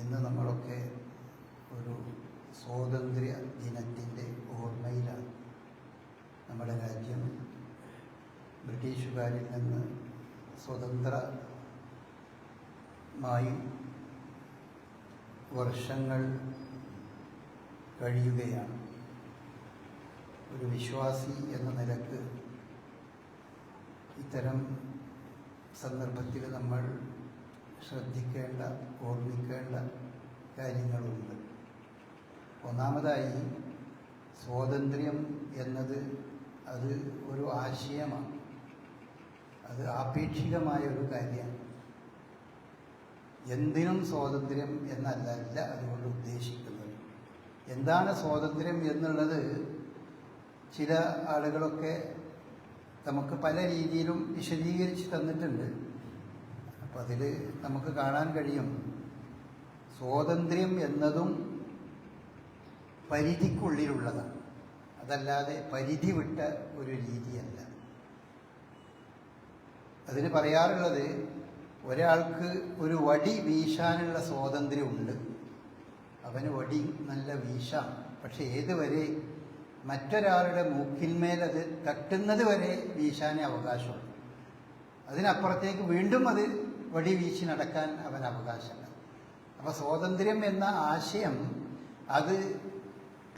ഇന്ന് നമ്മളൊക്കെ ഒരു സ്വാതന്ത്ര്യ ദിനത്തിന്റെ ഓർമ്മയിലാണ്. നമ്മുടെ രാജ്യം ബ്രിട്ടീഷുകാരിൽ നിന്ന് സ്വതന്ത്രമായി വർഷങ്ങൾ കഴിയുകയാണ്. ഒരു വിശ്വാസി എന്ന നിലയ്ക്ക് ഇത്തരം സന്ദർഭത്തിൽ നമ്മൾ ശ്രദ്ധിക്കേണ്ട ഓർമ്മിക്കേണ്ട കാര്യങ്ങളുണ്ട്. ഒന്നാമതായി സ്വാതന്ത്ര്യം എന്നത് അത് ഒരു ആശയമാണ്. അത് ആപേക്ഷികമായ ഒരു കാര്യമാണ്. എന്തിനും സ്വാതന്ത്ര്യം എന്നല്ല അതുകൊണ്ട് ഉദ്ദേശിക്കുന്നത്. എന്താണ് സ്വാതന്ത്ര്യം എന്നുള്ളത് ചില ആളുകളൊക്കെ നമുക്ക് പല രീതിയിലും വിശദീകരിച്ച് തന്നിട്ടുണ്ട്. അപ്പം അതിൽ നമുക്ക് കാണാൻ കഴിയും. സ്വാതന്ത്ര്യം എന്നതും പരിധിക്കുള്ളിലുള്ളതാണ്. അതല്ലാതെ പരിധി വിട്ട ഒരു രീതിയല്ല. അതിന് പറയാറുള്ളത് ഒരാൾക്ക് ഒരു വടി വീശാനുള്ള സ്വാതന്ത്ര്യമുണ്ട്. അവന് വടി നല്ല വീശാം. പക്ഷെ ഏതുവരെ മറ്റൊരാളുടെ മൂക്കിന്മേൽ അത് തട്ടുന്നത് വരെ വീശാനേ അവകാശമുള്ളൂ. അതിനപ്പുറത്തേക്ക് വീണ്ടും അത് വടി വീശി നടക്കാൻ അവൻ അവകാശമില്ല അപ്പോൾ സ്വാതന്ത്ര്യം എന്ന ആശയം അത്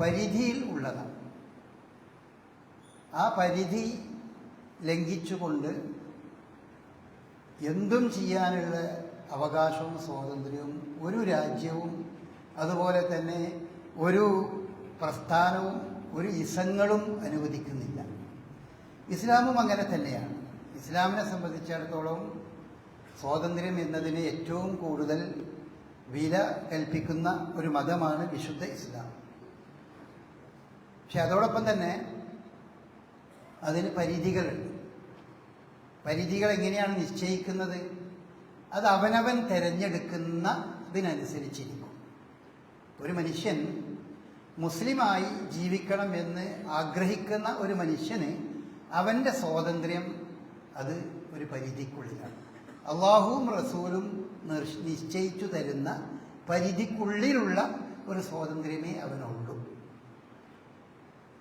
പരിധിയിൽ ഉള്ളതാണ്. ആ പരിധി ലംഘിച്ചുകൊണ്ട് എന്തും ചെയ്യാനുള്ള അവകാശവും സ്വാതന്ത്ര്യവും ഒരു രാജ്യവും അതുപോലെ തന്നെ ഒരു പ്രസ്ഥാനവും ഒരു ഇസങ്ങളും അനുവദിക്കുന്നില്ല. ഇസ്ലാമും അങ്ങനെ തന്നെയാണ്. ഇസ്ലാമിനെ സംബന്ധിച്ചിടത്തോളം സ്വാതന്ത്ര്യം എന്നതിന് ഏറ്റവും കൂടുതൽ വില കൽപ്പിക്കുന്ന ഒരു മതമാണ് വിശുദ്ധ ഇസ്ലാം. പക്ഷെ അതോടൊപ്പം തന്നെ അതിന് പരിധികളുണ്ട്. പരിധികൾ എങ്ങനെയാണ് നിശ്ചയിക്കുന്നത്? അത് അവനവൻ തിരഞ്ഞെടുക്കുന്ന ഇതിനനുസരിച്ചിരിക്കും ഒരു മനുഷ്യൻ മുസ്ലിമായി ജീവിക്കണം എന്ന് ആഗ്രഹിക്കുന്ന ഒരു മനുഷ്യന് അവന്റെ സ്വാതന്ത്ര്യം അത് ഒരു പരിധിക്കുള്ളിലാണ്. അള്ളാഹുവും റസൂലും നിശ്ചയിച്ചു തരുന്ന പരിധിക്കുള്ളിലുള്ള ഒരു സ്വാതന്ത്ര്യമേ അവനുള്ളൂ.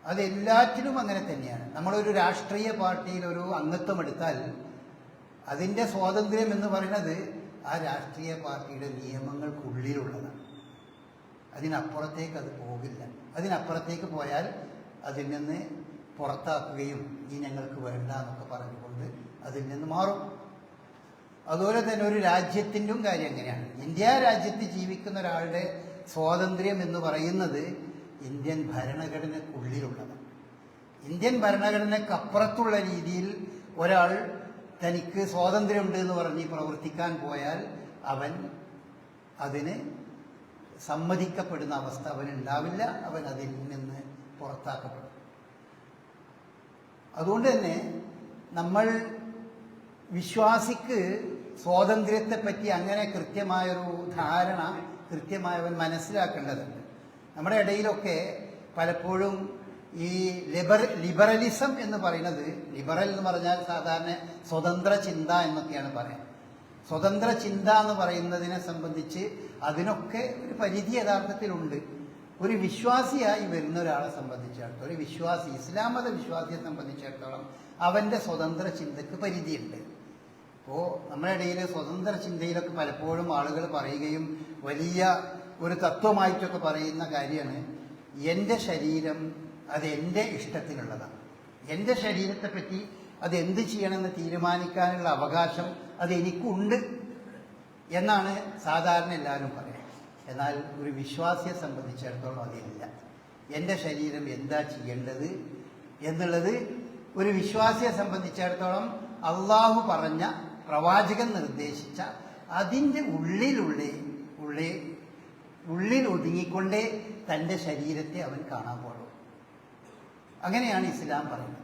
അതെല്ലാറ്റിനും അങ്ങനെ തന്നെയാണ്. നമ്മളൊരു രാഷ്ട്രീയ പാർട്ടിയിൽ ഒരു അംഗത്വം എടുത്താൽ അതിന്റെ സ്വാതന്ത്ര്യം എന്ന് പറയുന്നത് ആ രാഷ്ട്രീയ പാർട്ടിയുടെ നിയമങ്ങൾക്കുള്ളിലുള്ളതാണ്. അതിനപ്പുറത്തേക്ക് അത് പോകില്ല. അതിനപ്പുറത്തേക്ക് പോയാൽ അതിൽ നിന്ന് പുറത്താക്കുകയും ഈ ഞങ്ങൾക്ക് വേണ്ട എന്നൊക്കെ പറഞ്ഞുകൊണ്ട് അതിൽ നിന്ന് മാറും. അതുപോലെ തന്നെ ഒരു രാജ്യത്തിന്റെയും കാര്യം എങ്ങനെയാണ്? ഇന്ത്യ രാജ്യത്ത് ജീവിക്കുന്ന ഒരാളുടെ സ്വാതന്ത്ര്യം എന്ന് പറയുന്നത് ഇന്ത്യൻ ഭരണഘടനക്കുള്ളിലുള്ളതാണ്. ഇന്ത്യൻ ഭരണഘടനക്കപ്പുറത്തുള്ള രീതിയിൽ ഒരാൾ തനിക്ക് സ്വാതന്ത്ര്യമുണ്ട് എന്ന് പറഞ്ഞ് പ്രവർത്തിക്കാൻ പോയാൽ അവൻ അതിന് സമ്മതിക്കപ്പെടുന്ന അവസ്ഥ അവനുണ്ടാവില്ല അവൻ അതിൽ നിന്ന് പുറത്താക്കപ്പെടും. അതുകൊണ്ട് തന്നെ നമ്മൾ വിശ്വാസിക്ക് സ്വാതന്ത്ര്യത്തെപ്പറ്റി അങ്ങനെ കൃത്യമായൊരു ധാരണ കൃത്യമായവൻ മനസ്സിലാക്കേണ്ടതുണ്ട്. നമ്മുടെ ഇടയിലൊക്കെ പലപ്പോഴും ഈ ലിബർ ലിബറലിസം എന്ന് പറയുന്നത് ലിബറൽ എന്ന് പറഞ്ഞാൽ സാധാരണ സ്വതന്ത്ര ചിന്ത എന്നൊക്കെയാണ് പറയാം സ്വതന്ത്ര ചിന്ത എന്ന് പറയുന്നതിനെ സംബന്ധിച്ച് അതിനൊക്കെ ഒരു പരിധി യഥാർത്ഥത്തിലുണ്ട്. ഒരു വിശ്വാസിയായി വരുന്ന ഒരാളെ സംബന്ധിച്ചിടത്തോളം ഒരു വിശ്വാസി ഇസ്ലാം മത വിശ്വാസിയെ സംബന്ധിച്ചിടത്തോളം അവന്റെ സ്വതന്ത്ര ചിന്തക്ക് പരിധിയുണ്ട്. അപ്പോൾ നമ്മുടെ ഇടയിൽ സ്വതന്ത്ര ചിന്തയിലൊക്കെ പലപ്പോഴും ആളുകൾ പറയുകയും വലിയ ഒരു തത്വമായിട്ടൊക്കെ പറയുന്ന കാര്യമാണ് എന്റെ ശരീരം അത് എന്റെ ഇഷ്ടത്തിനുള്ളതാണ്. എന്റെ ശരീരത്തെ പറ്റി അത് എന്ത് ചെയ്യണമെന്ന് തീരുമാനിക്കാനുള്ള അവകാശം അത് എനിക്കുണ്ട് എന്നാണ് സാധാരണ എല്ലാവരും പറയുന്നത്. എന്നാൽ ഒരു വിശ്വാസിയെ സംബന്ധിച്ചിടത്തോളം അതില്ല. എന്റെ ശരീരം എന്താ ചെയ്യേണ്ടത് എന്നുള്ളത് ഒരു വിശ്വാസിയെ സംബന്ധിച്ചിടത്തോളം അള്ളാഹു പറഞ്ഞ പ്രവാചകൻ നിർദ്ദേശിച്ച അതിന്റെ ഉള്ളിലുള്ളേ ഉള്ളേ ഉള്ളിൽ ഒതുങ്ങിക്കൊണ്ടേ തന്റെ ശരീരത്തെ അവൻ കാണാൻ പാടുള്ളൂ. അങ്ങനെയാണ് ഇസ്ലാം പറയുന്നത്.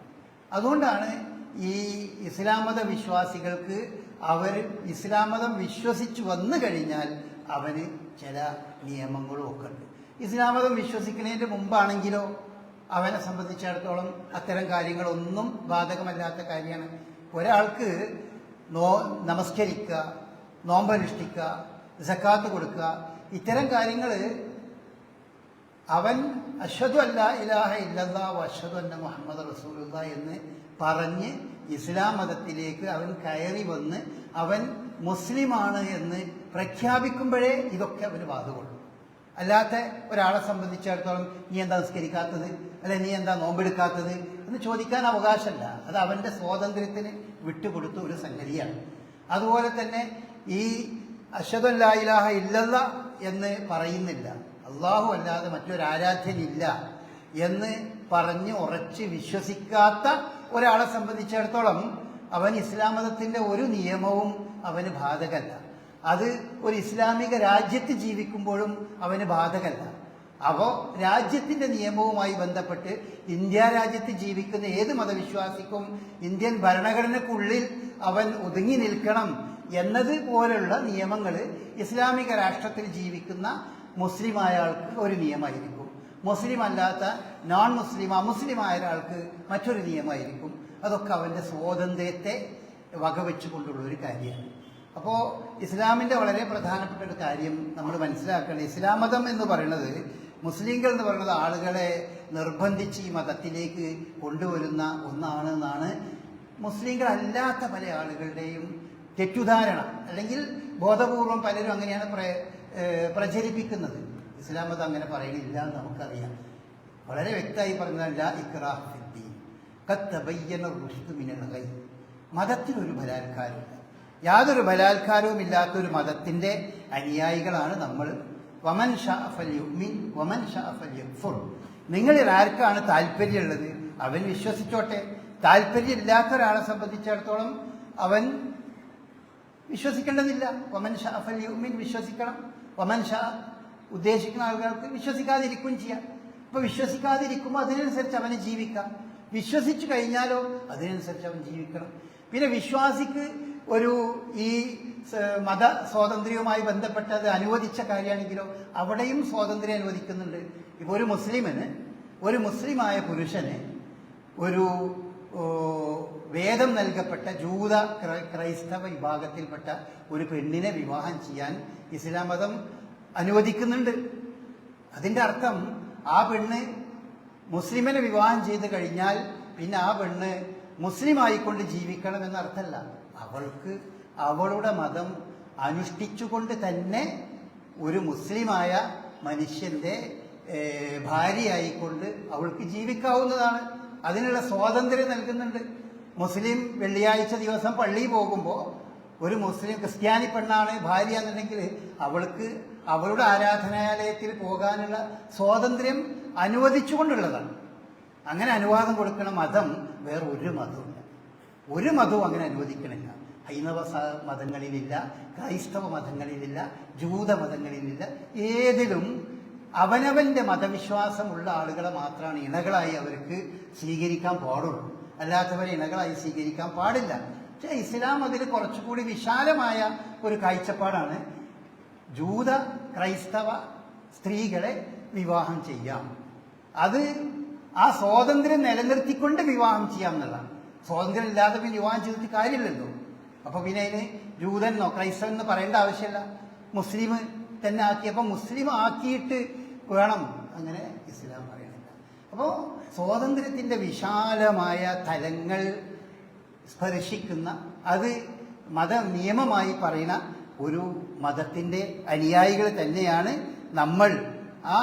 അതുകൊണ്ടാണ് ഈ ഇസ്ലാം മത വിശ്വാസികൾക്ക് അവർ ഇസ്ലാം മതം വിശ്വസിച്ചു വന്നു കഴിഞ്ഞാൽ അവന് ചില നിയമങ്ങളും ഒക്കെ ഉണ്ട്. ഇസ്ലാം മതം വിശ്വസിക്കുന്നതിന്റെ മുമ്പാണെങ്കിലോ അവനെ സംബന്ധിച്ചിടത്തോളം അത്തരം കാര്യങ്ങളൊന്നും ബാധകമല്ലാത്ത കാര്യമാണ്. ഒരാൾക്ക് നോ നമസ്കരിക്കുക നോമ്പനുഷ്ഠിക്കുക ജക്കാത്ത് കൊടുക്കുക. ഇത്തരം കാര്യങ്ങൾ അവൻ അശ്വതു അല്ല ഇലാഹ ഇല്ലല്ലാ അശ്വതു അന്ന മുഹമ്മദ് റസൂലുള്ള എന്ന് പറഞ്ഞ് ഇസ്ലാം മതത്തിലേക്ക് അവൻ കയറി വന്ന് അവൻ മുസ്ലിമാണ് എന്ന് പ്രഖ്യാപിക്കുമ്പോഴേ ഇതൊക്കെ അവന് ബാധകമുള്ളൂ അല്ലാത്ത ഒരാളെ സംബന്ധിച്ചിടത്തോളം നീ എന്താ നിസ്കരിക്കാത്തത്? അല്ലെ നീ എന്താ നോമ്പെടുക്കാത്തത്? എന്ന് ചോദിക്കാൻ അവകാശമല്ല. അത് അവന്റെ സ്വാതന്ത്ര്യത്തിന് വിട്ടുകൊടുത്ത ഒരു സംഗതിയാണ്. അതുപോലെ തന്നെ ഈ അഷദല്ലാ ഇലാഹ ഇല്ലല്ല എന്ന് പറയുന്നില്ല. അള്ളാഹു അല്ലാതെ മറ്റൊരു ആരാധ്യനില്ല എന്ന് പറഞ്ഞ് ഉറച്ച് വിശ്വസിക്കാത്ത ഒരാളെ സംബന്ധിച്ചിടത്തോളം അവൻ ഇസ്ലാം മതത്തിന്റെ ഒരു നിയമവും അവന് ബാധകല്ല. അത് ഒരു ഇസ്ലാമിക രാജ്യത്ത് ജീവിക്കുമ്പോഴും അവന് ബാധകല്ല. അപ്പോൾ രാജ്യത്തിന്റെ നിയമവുമായി ബന്ധപ്പെട്ട് ഇന്ത്യ രാജ്യത്ത് ജീവിക്കുന്ന ഏത് മതവിശ്വാസിക്കും ഇന്ത്യൻ ഭരണഘടനക്കുള്ളിൽ അവൻ ഒതുങ്ങി നിൽക്കണം എന്നത് പോലുള്ള നിയമങ്ങൾ ഇസ്ലാമിക രാഷ്ട്രത്തിൽ ജീവിക്കുന്ന മുസ്ലിം ആൾക്ക് ഒരു നിയമമായിരിക്കും. മുസ്ലിം അല്ലാത്ത നോൺ മുസ്ലിം അമുസ്ലിമായ ഒരാൾക്ക് മറ്റൊരു നിയമമായിരിക്കും. അതൊക്കെ അവന്റെ സ്വാതന്ത്ര്യത്തെ വകവെച്ചുകൊണ്ടുള്ള ഒരു കാര്യമാണ്. അപ്പോൾ ഇസ്ലാമിന്റെ വളരെ പ്രധാനപ്പെട്ട ഒരു കാര്യം നമ്മൾ മനസ്സിലാക്കേണ്ടത് ഇസ്ലാം മതം എന്ന് പറയുന്നത് മുസ്ലിങ്ങൾ എന്ന് പറയുന്നത് ആളുകളെ നിർബന്ധിച്ച് ഈ മതത്തിലേക്ക് കൊണ്ടുവരുന്ന ഒന്നാണ് എന്നാണ് മുസ്ലിങ്ങൾ അല്ലാത്ത പല ആളുകളുടെയും തെറ്റുധാരണ അല്ലെങ്കിൽ ബോധപൂർവം പലരും അങ്ങനെയാണ് പ്ര- പ്രചരിപ്പിക്കുന്നത്. ഇസ്ലാം മതം അങ്ങനെ പറയണില്ല എന്ന് നമുക്കറിയാം. വളരെ വ്യക്തമായി പറഞ്ഞതല്ല ഇക്റാഹ് ഫിദ്ദീൻ. ഖദ് തബയ്യന റുഷ്ദു മിനൽ ഗയ് മതത്തിനൊരു ബലാത്കാരമില്ല യാതൊരു ബലാത്കാരവും ഇല്ലാത്തൊരു മതത്തിന്റെ അനുയായികളാണ് നമ്മൾ വമൻ ഷാ ഫൽ യുഅ്മിൻ വമൻ ഷാ ഫൽ യക്ഫുർ. നിങ്ങളിൽ ആർക്കാണ് താല്പര്യമുള്ളത് അവൻ വിശ്വസിച്ചോട്ടെ. താല്പര്യമില്ലാത്ത ഒരാളെ സംബന്ധിച്ചിടത്തോളം അവൻ വിശ്വസിക്കേണ്ടതില്ല. വമൻ ഷാ ഫൽ യുഅ്മിൻ വിശ്വസിക്കണം. വമൻ ഷാ ഉദ്ദേശിക്കുന്ന ആളുകൾക്ക് വിശ്വസിക്കാതിരിക്കുകയും ചെയ്യാം. അപ്പൊ വിശ്വസിക്കാതിരിക്കുമ്പോൾ അതിനനുസരിച്ച് അവന് ജീവിക്കാം. വിശ്വസിച്ചു കഴിഞ്ഞാലോ അതിനനുസരിച്ച് അവൻ ജീവിക്കണം. പിന്നെ വിശ്വാസിക്ക് ഒരു ഈ മത സ്വാതന്ത്ര്യവുമായി ബന്ധപ്പെട്ടത് അനുവദിച്ച കാര്യമാണെങ്കിലോ അവിടെയും സ്വാതന്ത്ര്യം അനുവദിക്കുന്നുണ്ട്. ഇപ്പൊ ഒരു മുസ്ലിമിന് ഒരു മുസ്ലിമായ പുരുഷന് ഒരു വേദം നൽകപ്പെട്ട ജൂത ക്രൈസ്തവ വിഭാഗത്തിൽപ്പെട്ട ഒരു പെണ്ണിനെ വിവാഹം ചെയ്യാൻ ഇസ്ലാം മതം അനുവദിക്കുന്നുണ്ട്. അതിന്റെ അർത്ഥം ആ പെണ്ണ് മുസ്ലിമിനെ വിവാഹം ചെയ്ത് കഴിഞ്ഞാൽ പിന്നെ ആ പെണ്ണ് മുസ്ലിം ആയിക്കൊണ്ട് ജീവിക്കണം എന്ന അർത്ഥമല്ല അവൾക്ക് അവളുടെ മതം അനുഷ്ഠിച്ചുകൊണ്ട് തന്നെ ഒരു മുസ്ലിമായ മനുഷ്യന്റെ ഭാര്യയായിക്കൊണ്ട് അവൾക്ക് ജീവിക്കാവുന്നതാണ്. അതിനുള്ള സ്വാതന്ത്ര്യം നൽകുന്നുണ്ട്. മുസ്ലിം വെള്ളിയാഴ്ച ദിവസം പള്ളിയിൽ പോകുമ്പോൾ ഒരു മുസ്ലിം ക്രിസ്ത്യാനി പെണ്ണാണ് ഭാര്യ എന്നുണ്ടെങ്കിൽ അവൾക്ക് അവളുടെ ആരാധനാലയത്തിൽ പോകാനുള്ള സ്വാതന്ത്ര്യം അനുവദിച്ചുകൊണ്ടുള്ളതാണ്. അങ്ങനെ അനുവാദം കൊടുക്കുന്ന മതം വേറെ ഒരു മതവുമില്ല. ഒരു മതവും അങ്ങനെ അനുവദിക്കണില്ല. ഹൈന്ദവ മതങ്ങളിലില്ല ക്രൈസ്തവ മതങ്ങളിലില്ല ജൂത മതങ്ങളിലില്ല. ഏതിലും അവനവന്റെ മതവിശ്വാസമുള്ള ആളുകളെ മാത്രമാണ് ഇണകളായി അവർക്ക് സ്വീകരിക്കാൻ പാടുള്ളൂ. അല്ലാത്തവരെ ഇണകളായി സ്വീകരിക്കാൻ പാടില്ല. പക്ഷേ ഇസ്ലാം അതിൽ കുറച്ചുകൂടി വിശാലമായ ഒരു കാഴ്ചപ്പാടാണ്. ജൂത ക്രൈസ്തവ സ്ത്രീകളെ വിവാഹം ചെയ്യാം. അത് ആ സ്വാതന്ത്ര്യം നിലനിർത്തിക്കൊണ്ട് വിവാഹം ചെയ്യാം എന്നുള്ളതാണ്. സ്വാതന്ത്ര്യം ഇല്ലാതെ പിന്നെ വിവാഹം ചെയ്തിട്ട് കാര്യമില്ലല്ലോ. അപ്പൊ പിന്നെ അതിന് ജൂതനെന്നോ ക്രൈസ്തവൻ എന്ന് പറയേണ്ട ആവശ്യമില്ല. മുസ്ലിം തന്നെ ആക്കി. അപ്പൊ മുസ്ലിം ആക്കിയിട്ട് വേണം അങ്ങനെ ഇസ്ലാം പറയണില്ല അപ്പോൾ സ്വാതന്ത്ര്യത്തിന്റെ വിശാലമായ തലങ്ങൾ സ്പർശിക്കുന്ന അത് മത നിയമമായി പറയുന്ന ഒരു മതത്തിന്റെ അനുയായികൾ തന്നെയാണ് നമ്മൾ. ആ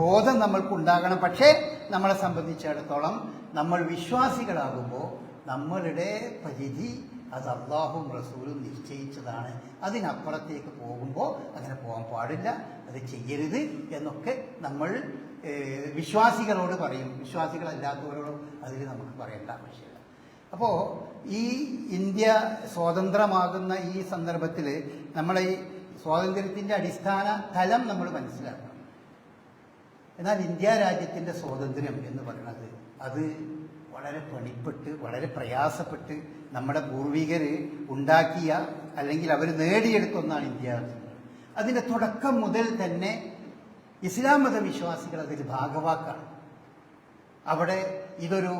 ബോധം നമ്മൾക്ക് ഉണ്ടാകണം പക്ഷേ നമ്മളെ സംബന്ധിച്ചിടത്തോളം നമ്മൾ വിശ്വാസികളാകുമ്പോൾ നമ്മളുടെ പരിധി അത് അള്ളാഹും റസൂലും നിശ്ചയിച്ചതാണ്. അതിനപ്പുറത്തേക്ക് പോകുമ്പോൾ അങ്ങനെ പോകാൻ പാടില്ല അത് ചെയ്യരുത് എന്നൊക്കെ നമ്മൾ വിശ്വാസികളോട് പറയും. വിശ്വാസികളല്ലാത്തവരോട് അതിൽ നമുക്ക് പറയേണ്ട ആവശ്യമില്ല. അപ്പോൾ ഈ ഇന്ത്യ സ്വതന്ത്രമാകുന്ന ഈ സന്ദർഭത്തിൽ നമ്മളെ ഈ സ്വാതന്ത്ര്യത്തിന്റെ അടിസ്ഥാന തലം നമ്മൾ മനസ്സിലാക്കണം. എന്നാൽ ഇന്ത്യ രാജ്യത്തിന്റെ സ്വാതന്ത്ര്യം എന്ന് പറയുന്നത് അത് വളരെ പണിപ്പെട്ട് വളരെ പ്രയാസപ്പെട്ട് നമ്മുടെ പൂർവികർ ഉണ്ടാക്കിയ അല്ലെങ്കിൽ അവർ നേടിയെടുത്തൊന്നാണ് ഇന്ത്യ. അതിന്റെ തുടക്കം മുതൽ തന്നെ ഇസ്ലാം മത വിശ്വാസികൾ അതിൽ ഭാഗവാക്കാണ്. അവിടെ ഇതൊരു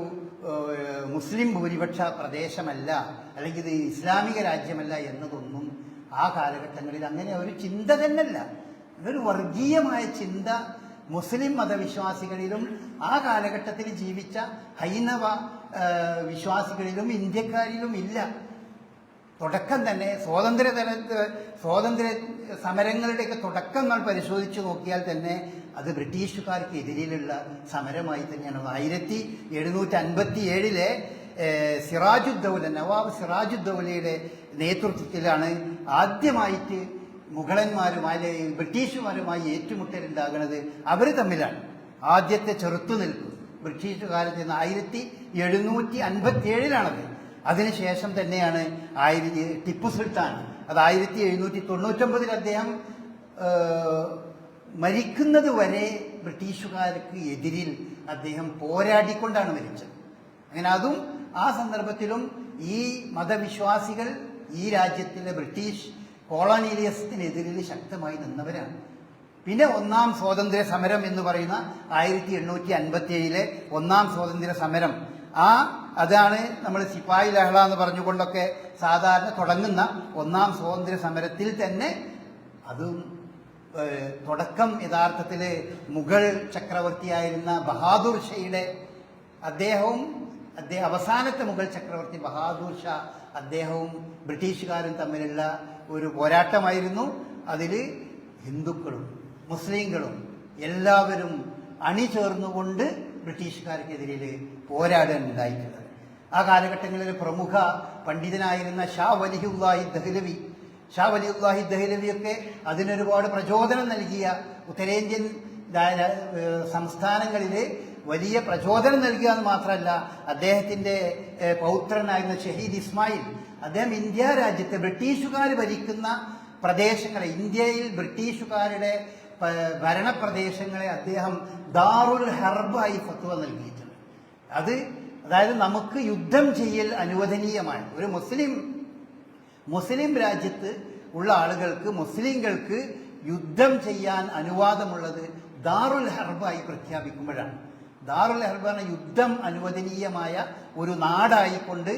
മുസ്ലിം ഭൂരിപക്ഷ പ്രദേശമല്ല അല്ലെങ്കിൽ ഇത് ഇസ്ലാമിക രാജ്യമല്ല എന്നതൊന്നും ആ കാലഘട്ടങ്ങളിൽ അങ്ങനെ ഒരു ചിന്ത തന്നെയല്ല. ഇതൊരു വർഗീയമായ ചിന്ത മുസ്ലിം മതവിശ്വാസികളിലും ആ കാലഘട്ടത്തിൽ ജീവിച്ച ഹൈന്ദവ വിശ്വാസികളിലും ഇന്ത്യക്കാരിലും ഇല്ല. തുടക്കം തന്നെ സ്വാതന്ത്ര്യ തലത്ത് സ്വാതന്ത്ര്യ സമരങ്ങളുടെയൊക്കെ തുടക്കങ്ങൾ പരിശോധിച്ചു നോക്കിയാൽ തന്നെ അത് ബ്രിട്ടീഷുകാർക്ക് എതിരിലുള്ള സമരമായി തന്നെയാണ്. ആയിരത്തി എഴുന്നൂറ്റി അൻപത്തി ഏഴിലെ സിറാജുദ്ദൗല നവാബ് സിറാജുദ്ദൗലയുടെ നേതൃത്വത്തിലാണ് ആദ്യമായിട്ട് മുഗളന്മാരുമായി ബ്രിട്ടീഷുമാരുമായി ഏറ്റുമുട്ടലുണ്ടാകുന്നത് അവർ തമ്മിലാണ്. ആദ്യത്തെ ചെറുത്തുനിൽപ്പ് കാലത്ത് നിന്ന് ആയിരത്തി എഴുന്നൂറ്റി അൻപത്തി ഏഴിലാണത് അതിനുശേഷം തന്നെയാണ് ആയിരത്തി ടിപ്പു സുൽത്താൻ. അത് ആയിരത്തി എഴുന്നൂറ്റി തൊണ്ണൂറ്റൊമ്പതിൽ അദ്ദേഹം മരിക്കുന്നത് വരെ ബ്രിട്ടീഷുകാർക്ക് എതിരിൽ അദ്ദേഹം പോരാടിക്കൊണ്ടാണ് മരിച്ചത്. അങ്ങനെ അതും ആ സന്ദർഭത്തിലും ഈ മതവിശ്വാസികൾ ഈ രാജ്യത്തിലെ ബ്രിട്ടീഷ് കോളോണിയലിസത്തിനെതിരിൽ ശക്തമായി നിന്നവരാണ്. പിന്നെ ഒന്നാം സ്വാതന്ത്ര്യ സമരം എന്ന് പറയുന്ന ആയിരത്തി എണ്ണൂറ്റി അൻപത്തി ഏഴിലെ ഒന്നാം സ്വാതന്ത്ര്യ സമരം. ആ അതാണ് നമ്മൾ സിപ്പായി ലഹള എന്ന് പറഞ്ഞുകൊണ്ടൊക്കെ സാധാരണ തുടങ്ങുന്ന ഒന്നാം സ്വാതന്ത്ര്യ സമരത്തിൽ തന്നെ അതും തുടക്കം യഥാർത്ഥത്തിൽ മുഗൾ ചക്രവർത്തിയായിരുന്ന ബഹാദൂർ ഷയുടെ അദ്ദേഹവും അദ്ദേഹം അവസാനത്തെ മുഗൾ ചക്രവർത്തി ബഹാദൂർ ഷാ അദ്ദേഹവും ബ്രിട്ടീഷുകാരും തമ്മിലുള്ള ഒരു പോരാട്ടമായിരുന്നു. അതിൽ ഹിന്ദുക്കളും മുസ്ലിങ്ങളും എല്ലാവരും അണിചേർന്നുകൊണ്ട് ബ്രിട്ടീഷുകാർക്കെതിരെ പോരാടാൻ ഉണ്ടായിട്ടുള്ളത്. ആ കാലഘട്ടങ്ങളിൽ പ്രമുഖ പണ്ഡിതനായിരുന്ന ഷാ വലിഹുല്ലാഹി ദഹ്ലവി ഷാ വലിഹുല്ലാഹി ദഹ്ലവിയൊക്കെ അതിനൊരുപാട് പ്രചോദനം നൽകിയ ഉത്തരേന്ത്യൻ സംസ്ഥാനങ്ങളിൽ വലിയ പ്രചോദനം നൽകുക എന്ന് മാത്രമല്ല അദ്ദേഹത്തിന്റെ പൗത്രനായിരുന്ന ഷഹീദ് ഇസ്മായിൽ അദ്ദേഹം ഇന്ത്യ രാജ്യത്തെ ബ്രിട്ടീഷുകാർ ഭരിക്കുന്ന പ്രദേശങ്ങളെ ഇന്ത്യയിൽ ബ്രിട്ടീഷുകാരുടെ ഭരണപ്രദേശങ്ങളെ അദ്ദേഹം ദാറുൽ ഹർബായി ഫത്വ നൽകിയിട്ടുണ്ട്. അത് അതായത് നമുക്ക് യുദ്ധം ചെയ്യൽ അനുവദനീയമാണ്. ഒരു മുസ്ലിം മുസ്ലിം രാജ്യത്ത് ഉള്ള ആളുകൾക്ക് മുസ്ലിങ്ങൾക്ക് യുദ്ധം ചെയ്യാൻ അനുവാദമുള്ളത് ദാറുൽ ഹർബായി പ്രഖ്യാപിക്കുമ്പോഴാണ്. ദാറുൽ ഹർബാന യുദ്ധം അനുവദനീയമായ ഒരു നാടായിക്കൊണ്ട്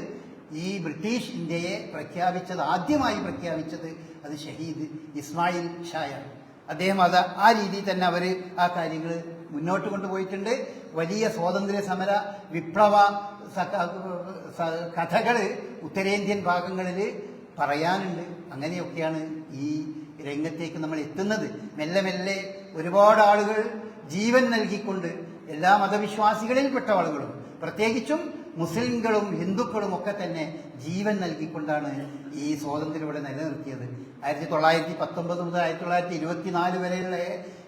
ഈ ബ്രിട്ടീഷ് ഇന്ത്യയെ പ്രഖ്യാപിച്ചത് ആദ്യമായി പ്രഖ്യാപിച്ചത് അത് ഷഹീദ് ഇസ്മായിൽ ഷായാണ് അദ്ദേഹം അത് ആ രീതിയിൽ തന്നെ അവർ ആ കാര്യങ്ങൾ മുന്നോട്ട് കൊണ്ടുപോയിട്ടുണ്ട്. വലിയ സ്വാതന്ത്ര്യ സമര വിപ്ലവ കഥകൾ ഉത്തരേന്ത്യൻ ഭാഗങ്ങളിൽ പറയാനുണ്ട്. അങ്ങനെയൊക്കെയാണ് ഈ രംഗത്തേക്ക് നമ്മൾ എത്തുന്നത്. മെല്ലെ മെല്ലെ ഒരുപാട് ആളുകൾ ജീവൻ നൽകിക്കൊണ്ട് എല്ലാ മതവിശ്വാസികളിൽപ്പെട്ട ആളുകളും പ്രത്യേകിച്ചും മുസ്ലിങ്ങളും ഹിന്ദുക്കളും ഒക്കെ തന്നെ ജീവൻ നൽകിക്കൊണ്ടാണ് ഈ സ്വാതന്ത്ര്യം ഇവിടെ നിലനിർത്തിയത്. ആയിരത്തി തൊള്ളായിരത്തി പത്തൊമ്പത് മുതൽ ആയിരത്തി തൊള്ളായിരത്തി ഇരുപത്തിനാല് വരെയുള്ള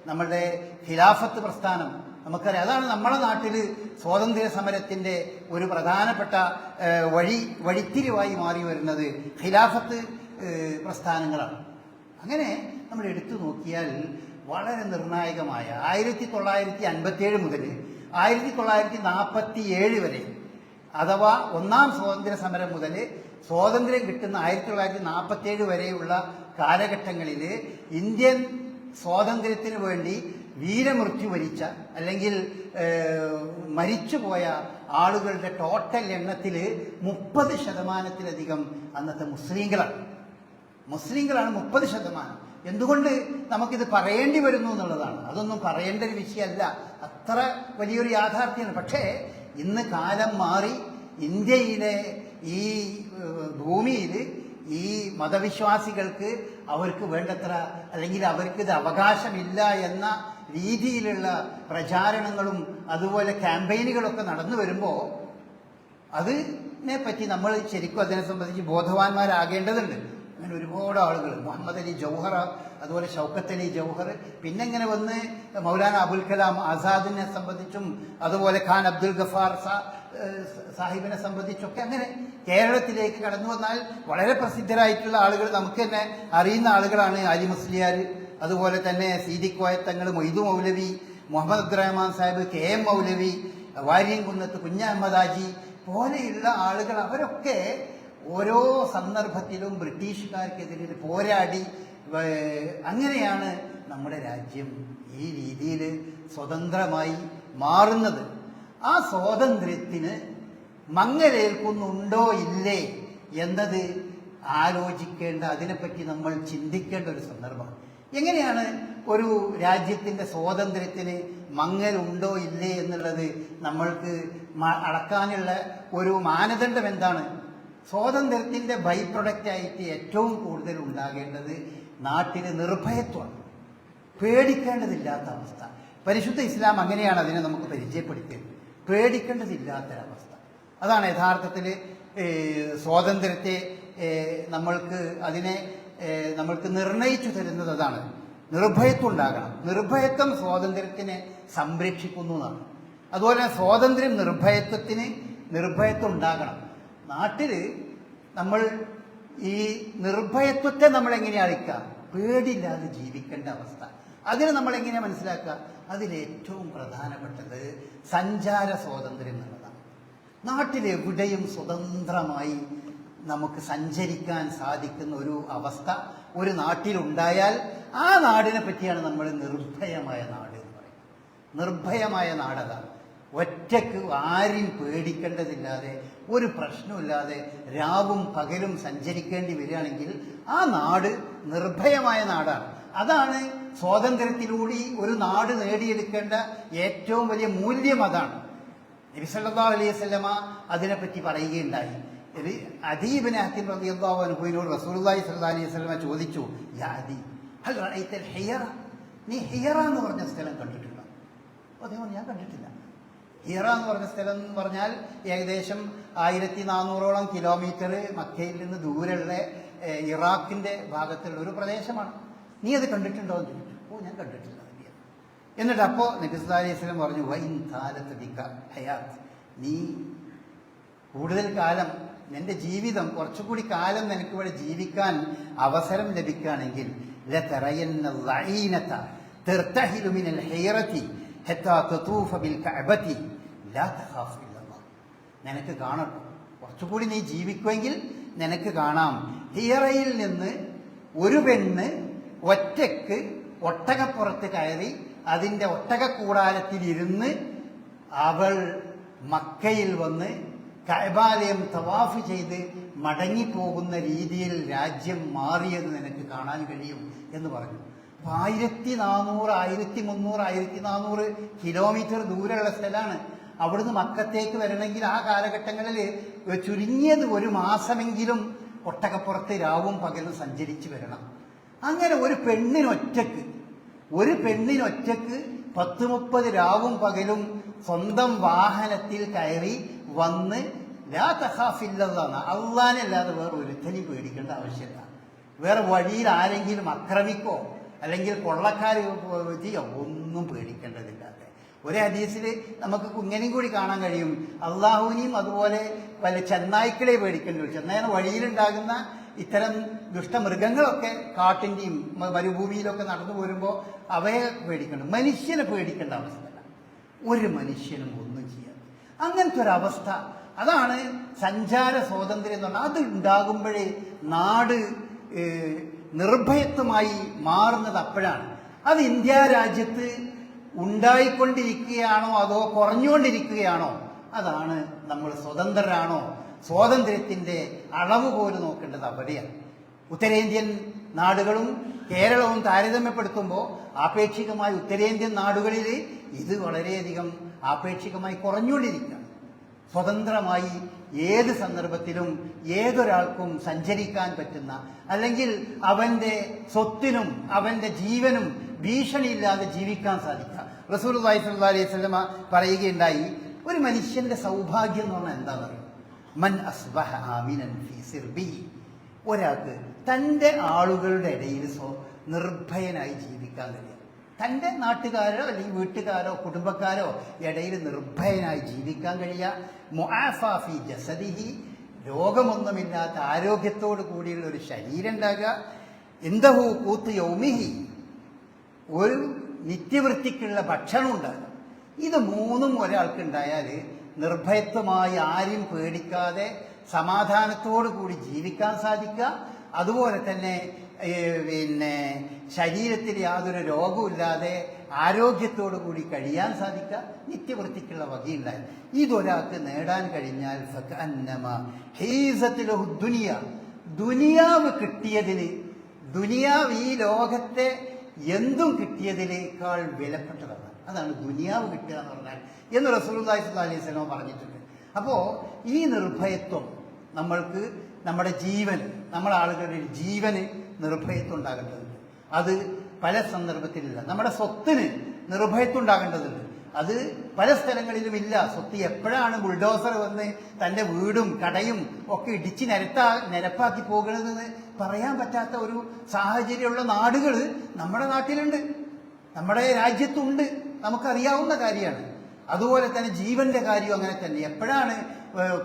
നമ്മുടെ ഖിലാഫത്ത് പ്രസ്ഥാനം നമുക്കറിയാം. അതാണ് നമ്മുടെ നാട്ടിൽ സ്വാതന്ത്ര്യ സമരത്തിന്റെ ഒരു പ്രധാനപ്പെട്ട വഴി വഴിത്തിരിവായി മാറി വരുന്നത് ഖിലാഫത്ത് പ്രസ്ഥാനങ്ങളാണ്. അങ്ങനെ നമ്മൾ എടുത്തു നോക്കിയാൽ വളരെ നിർണായകമായ ആയിരത്തി തൊള്ളായിരത്തി അൻപത്തിയേഴ് മുതൽ ആയിരത്തി തൊള്ളായിരത്തി നാൽപ്പത്തി ഏഴ് വരെ അഥവാ ഒന്നാം സ്വാതന്ത്ര്യ സമരം മുതൽ സ്വാതന്ത്ര്യം കിട്ടുന്ന ആയിരത്തി തൊള്ളായിരത്തി നാൽപ്പത്തി ഏഴ് വരെയുള്ള കാലഘട്ടങ്ങളിൽ ഇന്ത്യൻ സ്വാതന്ത്ര്യത്തിന് വേണ്ടി വീരമൃത്യു വരിച്ച അല്ലെങ്കിൽ മരിച്ചുപോയ ആളുകളുടെ ടോട്ടൽ എണ്ണത്തിൽ മുപ്പത് ശതമാനത്തിലധികം അന്നത്തെ മുസ്ലിങ്ങളാണ്. മുസ്ലിങ്ങളാണ് മുപ്പത് ശതമാനം. എന്തുകൊണ്ട് നമുക്കിത് പറയേണ്ടി വരുന്നു എന്നുള്ളതാണ്. അതൊന്നും പറയേണ്ട ഒരു വിഷയമല്ല. അത്ര വലിയൊരു യാഥാർത്ഥ്യമാണ്. പക്ഷേ ഇന്ന് കാലം മാറി ഇന്ത്യയിലെ ഈ ഭൂമിയിൽ ഈ മതവിശ്വാസികൾക്ക് അവർക്ക് വേണ്ടത്ര അല്ലെങ്കിൽ അവർക്ക് ഇത് അവകാശമില്ല എന്ന രീതിയിലുള്ള പ്രചാരണങ്ങളും അതുപോലെ ക്യാമ്പയിനുകളൊക്കെ നടന്നു വരുമ്പോൾ അതിനെ പറ്റി നമ്മൾ ശരിക്കും അതിനെ സംബന്ധിച്ച് ബോധവാന്മാരാകേണ്ടതുണ്ട്. അങ്ങനെ ഒരുപാട് ആളുകൾ മുഹമ്മദ് അലി ജൗഹർ അതുപോലെ ഷൗക്കത്ത് അലി ജൗഹർ പിന്നെ ഇങ്ങനെ വന്ന് മൗലാന അബുൽ കലാം ആസാദിനെ സംബന്ധിച്ചും അതുപോലെ ഖാൻ അബ്ദുൽ ഗഫാർ സാഹിബിനെ സംബന്ധിച്ചൊക്കെ അങ്ങനെ കേരളത്തിലേക്ക് കടന്നു വന്നാൽ വളരെ പ്രസിദ്ധരായിട്ടുള്ള ആളുകൾ നമുക്ക് തന്നെ അറിയുന്ന ആളുകളാണ് അലി മുസ്ലിയാർ അതുപോലെ തന്നെ സീതി കോയത്തങ്ങൾ മൊയ്തു മൗലവി മുഹമ്മദ് അബ്ദുറഹ്മാൻ സാഹിബ് കെ എം മൗലവി വാര്യൻകുന്നത്ത് കുഞ്ഞഹമ്മദ് ഹാജി പോലെയുള്ള ആളുകൾ അവരൊക്കെ ഓരോ സന്ദർഭത്തിലും ബ്രിട്ടീഷുകാർക്കെതിരെ പോരാടി അങ്ങനെയാണ് നമ്മുടെ രാജ്യം ഈ രീതിയിൽ സ്വതന്ത്രമായി മാറുന്നത്. ആ സ്വാതന്ത്ര്യത്തിന് മങ്ങലേൽക്കുന്നുണ്ടോ ഇല്ലേ എന്നത് ആലോചിക്കേണ്ട അതിനെപ്പറ്റി നമ്മൾ ചിന്തിക്കേണ്ട ഒരു സന്ദർഭമാണ്. എങ്ങനെയാണ് ഒരു രാജ്യത്തിന്റെ സ്വാതന്ത്ര്യത്തിന് മങ്ങലുണ്ടോ ഇല്ലേ എന്നുള്ളത് നമ്മൾക്ക് അടക്കാനുള്ള ഒരു മാനദണ്ഡം എന്താണ്? സ്വാതന്ത്ര്യത്തിന്റെ ബൈ പ്രൊഡക്റ്റ് ആയിട്ട് ഏറ്റവും കൂടുതൽ ഉണ്ടാകേണ്ടത് നാട്ടിന് നിർഭയത്വമാണ്. പേടിക്കേണ്ടതില്ലാത്ത അവസ്ഥ. പരിശുദ്ധ ഇസ്ലാം അങ്ങനെയാണ് അതിനെ നമുക്ക് പരിചയപ്പെടുത്തിയത്. പേടിക്കേണ്ടതില്ലാത്തൊരവസ്ഥ. അതാണ് യഥാർത്ഥത്തിൽ സ്വാതന്ത്ര്യത്തെ നമ്മൾക്ക് അതിനെ നമ്മൾക്ക് നിർണയിച്ചു തരുന്നത് അതാണ്. നിർഭയത്വം ഉണ്ടാകണം. നിർഭയത്വം സ്വാതന്ത്ര്യത്തിനെ സംരക്ഷിക്കുന്നു എന്നാണ്. അതുപോലെ സ്വാതന്ത്ര്യം നിർഭയത്വത്തിന് നിർഭയത്വം ഉണ്ടാകണം. നാട്ടിൽ നമ്മൾ ഈ നിർഭയത്വത്തെ നമ്മൾ എങ്ങനെയാണ് അളിക്കുക പേടിയില്ലാതെ ജീവിക്കേണ്ട അവസ്ഥ. അതിനെ നമ്മൾ എങ്ങനെ മനസ്സിലാക്കുക അതിലേറ്റവും പ്രധാനപ്പെട്ടത് സഞ്ചാര സ്വാതന്ത്ര്യം എന്നുള്ളതാണ്. നാട്ടിലെവിടെയും സ്വതന്ത്രമായി നമുക്ക് സഞ്ചരിക്കാൻ സാധിക്കുന്ന ഒരു അവസ്ഥ ഒരു നാട്ടിലുണ്ടായാൽ ആ നാടിനെ പറ്റിയാണ് നമ്മൾ നിർഭയമായ നാട് എന്ന് പറയുന്നത്. നിർഭയമായ നാടതാണ് ഒറ്റയ്ക്ക് ആരും പേടിക്കേണ്ടതില്ലാതെ ഒരു പ്രശ്നമില്ലാതെ രാവും പകലും സഞ്ചരിക്കേണ്ടി വരികയാണെങ്കിൽ ആ നാട് നിർഭയമായ നാടാണ്. അതാണ് സ്വാതന്ത്ര്യത്തിലൂടെ ഒരു നാട് നേടിയെടുക്കേണ്ട ഏറ്റവും വലിയ മൂല്യം അതാണ്. നബിസല്ലാ അലൈഹി വസല്ലമ അതിനെപ്പറ്റി പറയുകയുണ്ടായി. അദീബിന് ഹക്കിം റളിയല്ലാഹു അൻഹുവിനോട് റസൂലുള്ളാഹി സല്ലാ അലൈഹി വസല്ലമ ചോദിച്ചു യാ അദീ ഹൽ റഅയ്തൽ ഹിയറ? നീ ഹിയറ എന്ന് പറഞ്ഞ സ്ഥലം കണ്ടിട്ടുണ്ടോ? അദ്ദേഹം ഞാൻ കണ്ടിട്ടില്ല. ഹിയറ എന്ന് പറഞ്ഞ സ്ഥലം എന്ന് പറഞ്ഞാൽ ഏകദേശം ആയിരത്തി നാനൂറോളം കിലോമീറ്റർ മക്കയിൽ നിന്ന് ദൂരെയുള്ള ഇറാഖിന്റെ ഭാഗത്തുള്ള ഒരു പ്രദേശമാണ്. നീ അത് കണ്ടിട്ടുണ്ടോ എന്ന് ചോദിച്ചു. ഓ ഞാൻ കണ്ടിട്ടില്ല എന്നിട്ട് അപ്പോൾ നബിസ്ലാ അലൈഹി സ്വലം പറഞ്ഞു വൈൻ കാലത്ത് ബിക ഹയാത്ത്. നീ കൂടുതൽ കാലം നിന്റെ ജീവിതം കുറച്ചുകൂടി കാലം നിനക്ക് ഇവിടെ ജീവിക്കാൻ അവസരം ലഭിക്കുകയാണെങ്കിൽ ലാ ലഈനത നിനക്ക് കാണട്ടെ കുറച്ചുകൂടി നീ ജീവിക്കുമെങ്കിൽ നിനക്ക് കാണാം. ഹിയറയിൽ നിന്ന് ഒരു പെണ്ണ് ഒറ്റയ്ക്ക് ഒട്ടകപ്പുറത്ത് കയറി അതിന്റെ ഒട്ടകക്കൂടാരത്തിലിരുന്ന് അവൾ മക്കയിൽ വന്ന് കൈബാലയം തവാഫ് ചെയ്ത് മടങ്ങിപ്പോകുന്ന രീതിയിൽ രാജ്യം മാറിയത് നിനക്ക് കാണാൻ കഴിയും എന്ന് പറഞ്ഞു. അപ്പൊ ആയിരത്തി നാനൂറ് ആയിരത്തി മുന്നൂറ് ആയിരത്തി നാനൂറ് കിലോമീറ്റർ ദൂരെയുള്ള സ്ഥലമാണ്. അവിടുന്ന് മക്കത്തേക്ക് വരണമെങ്കിൽ ആ കാലഘട്ടങ്ങളിൽ ചുരുങ്ങിയത് ഒരു മാസമെങ്കിലും ഒട്ടകപ്പുറത്ത് രാവും പകലും സഞ്ചരിച്ച് വരണം. അങ്ങനെ ഒരു പെണ്ണിനൊറ്റക്ക് ഒരു പെണ്ണിനൊറ്റക്ക് പത്ത് മുപ്പത് രാവും പകലും സ്വന്തം വാഹനത്തിൽ കയറി വന്ന് ലാ തഹാഫില്ലെന്നാണ് അള്ളാനല്ലാതെ വേറെ ഒരുത്തനും പേടിക്കേണ്ട ആവശ്യമില്ല. വേറെ വഴിയിൽ ആരെങ്കിലും അക്രമിക്കോ അല്ലെങ്കിൽ കൊള്ളക്കാർ ഒന്നും പേടിക്കേണ്ടതില്ലാതെ ഒരു ഹദീസിൽ നമുക്ക് കുഞ്ഞനെയും കൂടി കാണാൻ കഴിയും. അള്ളാഹുവിനെയും അതുപോലെ വല്ല ചെന്നായ്ക്കളെ പേടിക്കേണ്ടി വരും. ചെന്നായ വഴിയിലുണ്ടാകുന്ന ഇത്തരം ദുഷ്ടമൃഗങ്ങളൊക്കെ കാട്ടിന്റെയും മരുഭൂമിയിലൊക്കെ നടന്നു പോരുമ്പോൾ അവയെ പേടിക്കണം മനുഷ്യനെ പേടിക്കേണ്ട അവസ്ഥയല്ല. ഒരു മനുഷ്യനും ഒന്നും ചെയ്യാം അങ്ങനത്തെ ഒരവസ്ഥ അതാണ് സഞ്ചാര സ്വാതന്ത്ര്യം എന്ന് പറഞ്ഞാൽ അത് ഉണ്ടാകുമ്പോഴേ നാട് നിർഭയത്വമായി മാറുന്നത് അപ്പോഴാണ്. അത് ഇന്ത്യ രാജ്യത്ത് ഉണ്ടായിക്കൊണ്ടിരിക്കുകയാണോ അതോ കുറഞ്ഞുകൊണ്ടിരിക്കുകയാണോ? അതാണ് നമ്മൾ സ്വതന്ത്രരാണോ? സ്വാതന്ത്ര്യത്തിന്റെ അളവ് പോലും നോക്കേണ്ടത് അവിടെയാണ്. ഉത്തരേന്ത്യൻ നാടുകളും കേരളവും താരതമ്യപ്പെടുത്തുമ്പോൾ ആപേക്ഷികമായി ഉത്തരേന്ത്യൻ നാടുകളിൽ ഇത് വളരെയധികം ആപേക്ഷികമായി കുറഞ്ഞുകൊണ്ടിരിക്കുകയാണ്. സ്വതന്ത്രമായി ഏത് സന്ദർഭത്തിലും ഏതൊരാൾക്കും സഞ്ചരിക്കാൻ പറ്റുന്ന അല്ലെങ്കിൽ അവന്റെ സ്വത്തിനും അവന്റെ ജീവനും ഭീഷണിയില്ലാതെ ജീവിക്കാൻ സാധിക്കുക. റസൂൽ അലൈഹി സ്വലമ പറയുകയുണ്ടായി ഒരു മനുഷ്യന്റെ സൗഭാഗ്യം എന്ന് പറഞ്ഞാൽ എന്താ പറയുക? മൻ അസ്ബഹ ആമിനൻ ഫി സിർബി. ഒരാൾക്ക് തന്റെ ആളുകളുടെ ഇടയിൽ സ്വ നിർഭയനായി ജീവിക്കാൻ കഴിയും. തന്റെ നാട്ടുകാരോ അല്ലെങ്കിൽ വീട്ടുകാരോ കുടുംബക്കാരോ ഇടയിൽ നിർഭയനായി ജീവിക്കാൻ കഴിയുക മുആഫാഫി ജസദിഹി. രോഗമൊന്നുമില്ലാത്ത ആരോഗ്യത്തോടു കൂടിയുള്ള ഒരു ശരീരം ഉണ്ടാകുക. എന്തഹു കൂത്ത് യൗമിഹി. ഒരു നിത്യവൃത്തിക്കുള്ള ഭക്ഷണം ഉണ്ടാകും. ഇത് മൂന്നും ഒരാൾക്ക് ഉണ്ടായാൽ നിർഭയത്വമായി ആരും പേടിക്കാതെ സമാധാനത്തോടു കൂടി ജീവിക്കാൻ സാധിക്കുക. അതുപോലെ തന്നെ പിന്നെ ശരീരത്തിൽ യാതൊരു രോഗമില്ലാതെ ആരോഗ്യത്തോടു കൂടി കഴിയാൻ സാധിക്കുക. നിത്യവൃത്തിക്കുള്ള വകയുണ്ടായി ഇതൊരാൾക്ക് നേടാൻ കഴിഞ്ഞാൽ ദുനിയാവ് കിട്ടിയതിന് ദുനിയാവ് ഈ ലോകത്തെ എന്തും കിട്ടിയതിനേക്കാൾ വിലപ്പെട്ടതാണ്. അതാണ് ദുനിയാവ് കിട്ടുക എന്ന് പറഞ്ഞാൽ എന്ന് റസൂലുള്ളാഹി സ്വല്ലല്ലാഹി അലൈഹി വസല്ലം പറഞ്ഞിട്ടുണ്ട്. അപ്പോൾ ഈ നിർഭയത്വം നമ്മൾക്ക് നമ്മുടെ ജീവൻ നമ്മുടെ ആളുകളുടെ ജീവന് നിർഭയത്വം ഉണ്ടാകേണ്ടതുണ്ട്. അത് പല സന്ദർഭത്തിലില്ല. നമ്മുടെ സ്വത്തിന് നിർഭയത്വം ഉണ്ടാകേണ്ടതുണ്ട്. അത് പല സ്ഥലങ്ങളിലും ഇല്ല സ്വത്ത് എപ്പോഴാണ് ബുൾഡോസർ വന്ന് തന്റെ വീടും കടയും ഒക്കെ ഇടിച്ച് നിരത്താ നിരപ്പാക്കി പോകുന്നതെന്ന് പറയാൻ പറ്റാത്ത ഒരു സാഹചര്യമുള്ള നാടുകൾ നമ്മുടെ നാട്ടിലുണ്ട്. നമ്മുടെ രാജ്യത്തുണ്ട്. നമുക്കറിയാവുന്ന കാര്യമാണ്. അതുപോലെ തന്നെ ജീവന്റെ കാര്യവും അങ്ങനെ തന്നെ. എപ്പോഴാണ്